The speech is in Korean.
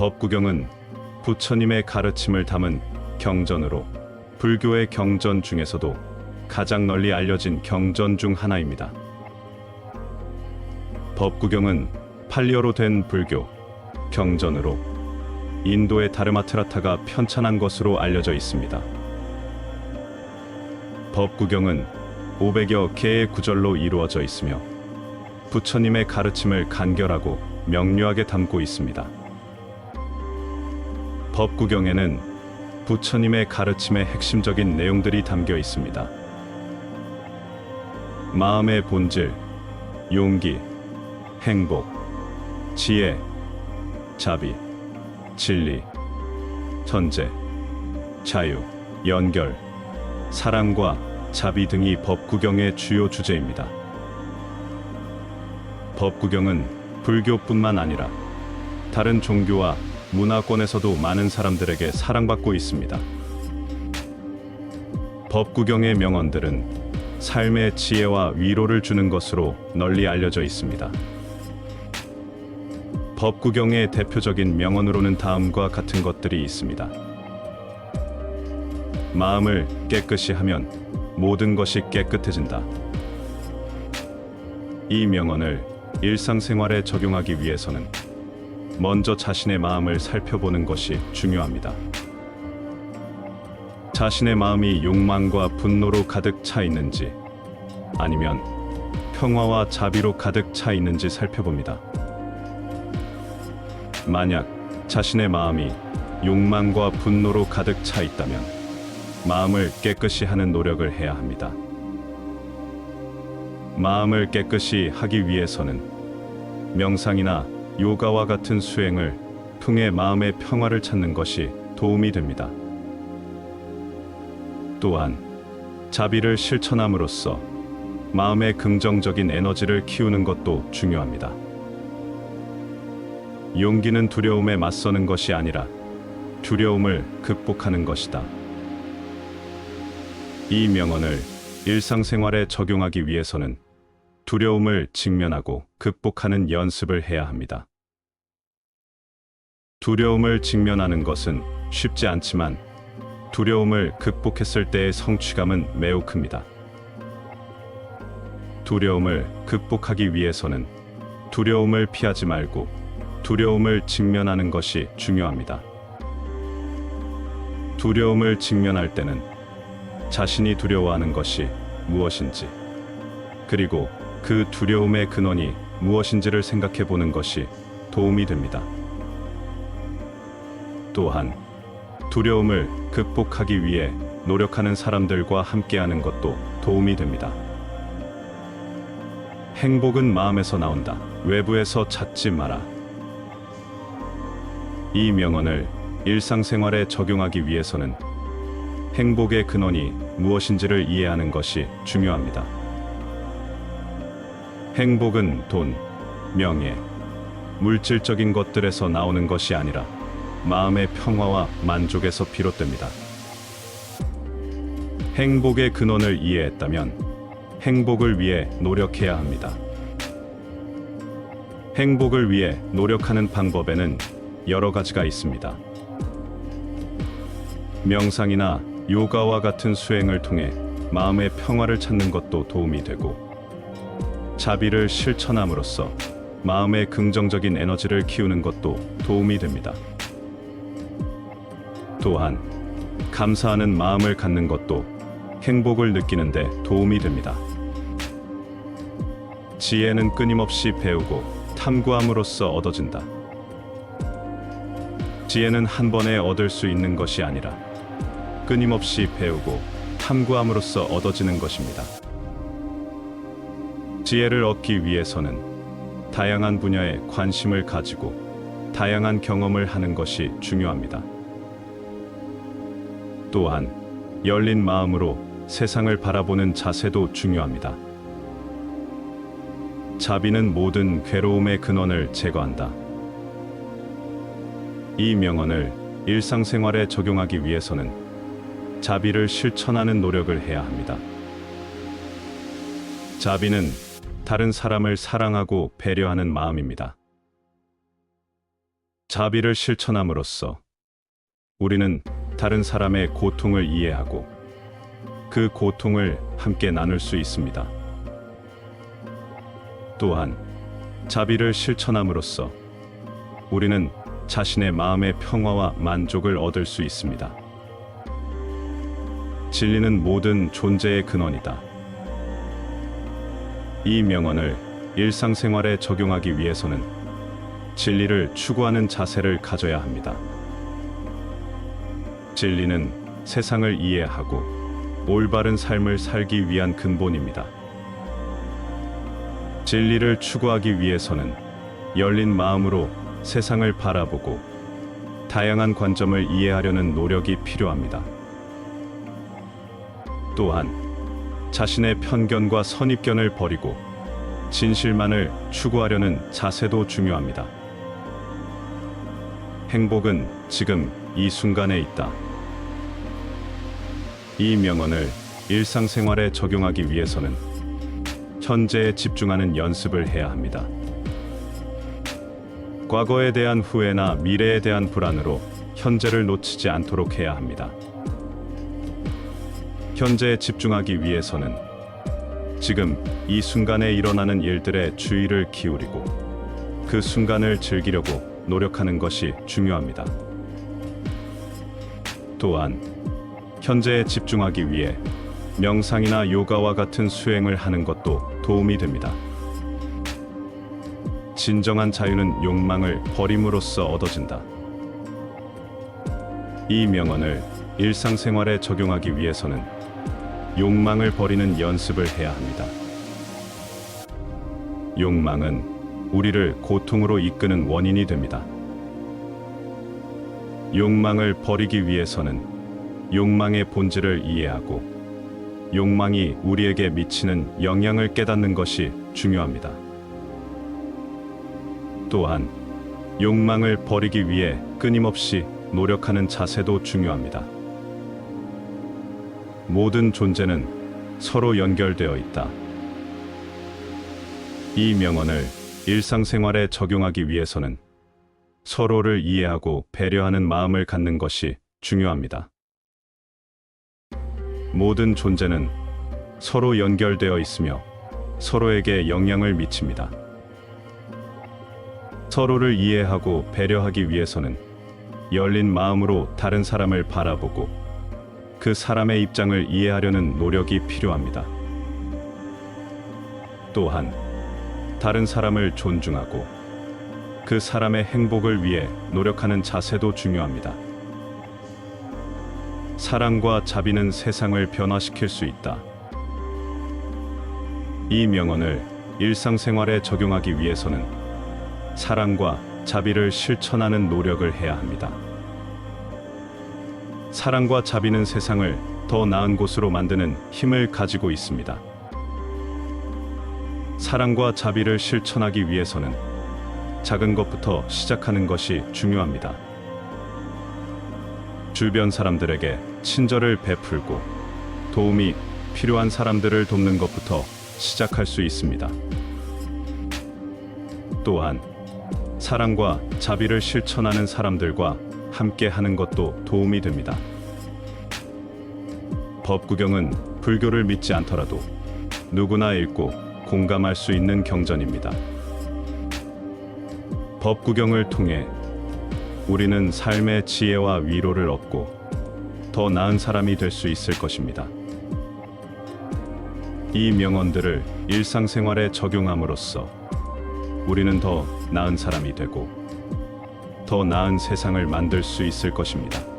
법구경은 부처님의 가르침을 담은 경전으로 불교의 경전 중에서도 가장 널리 알려진 경전 중 하나입니다. 법구경은 팔리어로 된 불교 경전으로 인도의 다르마트라타가 편찬한 것으로 알려져 있습니다. 법구경은 500여 개의 구절로 이루어져 있으며 부처님의 가르침을 간결하고 명료하게 담고 있습니다. 법구경에는 부처님의 가르침의 핵심적인 내용들이 담겨 있습니다. 마음의 본질, 용기, 행복, 지혜, 자비, 진리, 천재, 자유, 연결, 사랑과 자비 등이 법구경의 주요 주제입니다. 법구경은 불교뿐만 아니라 다른 종교와 문화권에서도 많은 사람들에게 사랑받고 있습니다. 법구경의 명언들은 삶의 지혜와 위로를 주는 것으로 널리 알려져 있습니다. 법구경의 대표적인 명언으로는 다음과 같은 것들이 있습니다. 마음을 깨끗이 하면 모든 것이 깨끗해진다. 이 명언을 일상생활에 적용하기 위해서는 먼저 자신의 마음을 살펴보는 것이 중요합니다. 자신의 마음이 욕망과 분노로 가득 차 있는지 아니면 평화와 자비로 가득 차 있는지 살펴봅니다. 만약 자신의 마음이 욕망과 분노로 가득 차 있다면 마음을 깨끗이 하는 노력을 해야 합니다. 마음을 깨끗이 하기 위해서는 명상이나 요가와 같은 수행을 통해 마음의 평화를 찾는 것이 도움이 됩니다. 또한 자비를 실천함으로써 마음의 긍정적인 에너지를 키우는 것도 중요합니다. 용기는 두려움에 맞서는 것이 아니라 두려움을 극복하는 것이다. 이 명언을 일상생활에 적용하기 위해서는 두려움을 직면하고 극복하는 연습을 해야 합니다. 두려움을 직면하는 것은 쉽지 않지만 두려움을 극복했을 때의 성취감은 매우 큽니다. 두려움을 극복하기 위해서는 두려움을 피하지 말고 두려움을 직면하는 것이 중요합니다. 두려움을 직면할 때는 자신이 두려워하는 것이 무엇인지, 그리고 그 두려움의 근원이 무엇인지를 생각해 보는 것이 도움이 됩니다. 또한 두려움을 극복하기 위해 노력하는 사람들과 함께하는 것도 도움이 됩니다. 행복은 마음에서 나온다. 외부에서 찾지 마라. 이 명언을 일상생활에 적용하기 위해서는 행복의 근원이 무엇인지를 이해하는 것이 중요합니다. 행복은 돈, 명예, 물질적인 것들에서 나오는 것이 아니라 마음의 평화와 만족에서 비롯됩니다. 행복의 근원을 이해했다면 행복을 위해 노력해야 합니다. 행복을 위해 노력하는 방법에는 여러 가지가 있습니다. 명상이나 요가와 같은 수행을 통해 마음의 평화를 찾는 것도 도움이 되고, 자비를 실천함으로써 마음의 긍정적인 에너지를 키우는 것도 도움이 됩니다. 또한 감사하는 마음을 갖는 것도 행복을 느끼는데 도움이 됩니다. 지혜는 끊임없이 배우고 탐구함으로써 얻어진다. 지혜는 한 번에 얻을 수 있는 것이 아니라 끊임없이 배우고 탐구함으로써 얻어지는 것입니다. 지혜를 얻기 위해서는 다양한 분야에 관심을 가지고 다양한 경험을 하는 것이 중요합니다. 또한 열린 마음으로 세상을 바라보는 자세도 중요합니다. 자비는 모든 괴로움의 근원을 제거한다. 이 명언을 일상생활에 적용하기 위해서는 자비를 실천하는 노력을 해야 합니다. 자비는 다른 사람을 사랑하고 배려하는 마음입니다. 자비를 실천함으로써 우리는 다른 사람의 고통을 이해하고 그 고통을 함께 나눌 수 있습니다. 또한 자비를 실천함으로써 우리는 자신의 마음의 평화와 만족을 얻을 수 있습니다. 진리는 모든 존재의 근원이다. 이 명언을 일상생활에 적용하기 위해서는 진리를 추구하는 자세를 가져야 합니다. 진리는 세상을 이해하고 올바른 삶을 살기 위한 근본입니다. 진리를 추구하기 위해서는 열린 마음으로 세상을 바라보고 다양한 관점을 이해하려는 노력이 필요합니다. 또한 자신의 편견과 선입견을 버리고 진실만을 추구하려는 자세도 중요합니다. 행복은 지금 이 순간에 있다. 이 명언을 일상생활에 적용하기 위해서는 현재에 집중하는 연습을 해야 합니다. 과거에 대한 후회나 미래에 대한 불안으로 현재를 놓치지 않도록 해야 합니다. 현재에 집중하기 위해서는 지금 이 순간에 일어나는 일들에 주의를 기울이고 그 순간을 즐기려고 노력하는 것이 중요합니다. 또한 현재에 집중하기 위해 명상이나 요가와 같은 수행을 하는 것도 도움이 됩니다. 진정한 자유는 욕망을 버림으로써 얻어진다. 이 명언을 일상생활에 적용하기 위해서는 욕망을 버리는 연습을 해야 합니다. 욕망은 우리를 고통으로 이끄는 원인이 됩니다. 욕망을 버리기 위해서는 욕망의 본질을 이해하고 욕망이 우리에게 미치는 영향을 깨닫는 것이 중요합니다. 또한 욕망을 버리기 위해 끊임없이 노력하는 자세도 중요합니다. 모든 존재는 서로 연결되어 있다. 이 명언을 일상생활에 적용하기 위해서는 서로를 이해하고 배려하는 마음을 갖는 것이 중요합니다. 모든 존재는 서로 연결되어 있으며 서로에게 영향을 미칩니다. 서로를 이해하고 배려하기 위해서는 열린 마음으로 다른 사람을 바라보고 그 사람의 입장을 이해하려는 노력이 필요합니다. 또한 다른 사람을 존중하고 그 사람의 행복을 위해 노력하는 자세도 중요합니다. 사랑과 자비는 세상을 변화시킬 수 있다. 이 명언을 일상생활에 적용하기 위해서는 사랑과 자비를 실천하는 노력을 해야 합니다. 사랑과 자비는 세상을 더 나은 곳으로 만드는 힘을 가지고 있습니다. 사랑과 자비를 실천하기 위해서는 작은 것부터 시작하는 것이 중요합니다. 주변 사람들에게 친절을 베풀고 도움이 필요한 사람들을 돕는 것부터 시작할 수 있습니다. 또한 사랑과 자비를 실천하는 사람들과 함께 하는 것도 도움이 됩니다. 법 구경은 불교를 믿지 않더라도 누구나 읽고 공감할 수 있는 경전입니다. 법 구경을 통해 우리는 삶의 지혜와 위로를 얻고 더 나은 사람이 될 수 있을 것입니다. 이 명언들을 일상생활에 적용함으로써 우리는 더 나은 사람이 되고 더 나은 세상을 만들 수 있을 것입니다.